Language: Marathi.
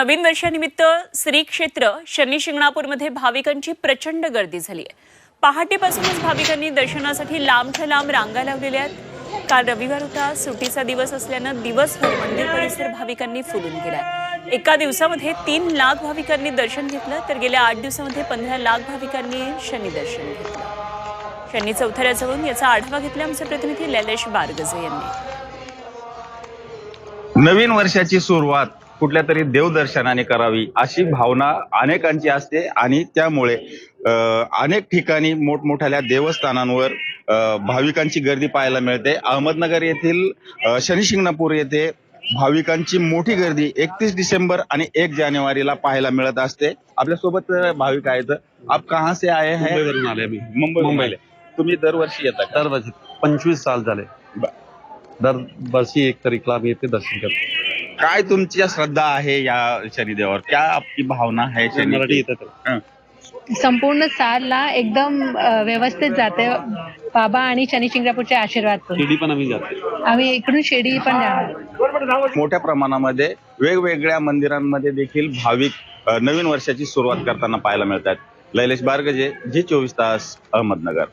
नवीन वर्षानिमित्त श्री क्षेत्र शनी शिंगणापूरमध्ये भाविकांची प्रचंड गर्दी झाली आहे. पहाटेपासूनच भाविकांनी दर्शनासाठी लांबच्या लांब रांगा लावलेल्या आहेत. काल रविवार होता. सुटीचा दिवस असल्यानं दिवसभर मंदिर परिसर भाविकांनी फुलून गेलाय. एका दिवसामध्ये तीन लाख भाविकांनी दर्शन घेतलं तर गेल्या आठ दिवसामध्ये पंधरा लाख भाविकांनी शनी दर्शन घेतलं. शनी चौथऱ्याजवळून याचा आढावा घेतला आमचे प्रतिनिधी लैलेश बारगजे यांनी. नवीन वर्षाची सुरुवात कुठल्या तरी देवदर्शनाने करावी अशी भावना अनेकांची असते आणि त्यामुळे अनेक ठिकाणी मोठमोठ्या देवस्थानांवर भाविकांची गर्दी पाहायला मिळते. अहमदनगर येथील शनिशिंगणापूर येथे भाविकांची मोठी गर्दी एकतीस डिसेंबर आणि एक जानेवारीला पाहायला मिळत असते. आपल्यासोबत अं, भाविक आहेत. आप कहाँ से आए हैं? मुंबई. मुंबईला. तुम्ही दरवर्षी येता? दरवर्षी पंचवीस साल झाले. दरवर्षी एक तारीखला आम्ही येथे दर्शन करतो. काय तुमची श्रद्धा आहे या शनिदेवावर? क्या आपकी भावना है शनि मराठी येतं तर संपूर्ण सालला एकदम अ, व्यवस्थित जाते. बाबा आणि शनी शिंगणापूरचे आशीर्वाद शिर्डी पण आम्ही जातो. आम्ही इकडून शिर्डी पण जाणार. मोठ्या प्रमाणामध्ये वेगवेगळ्या मंदिरांमध्ये देखील भाविक अ, नवीन वर्षाची सुरुवात करताना पाहायला मिळतात. लैलेश बारगजे जी चोवीस तास अहमदनगर.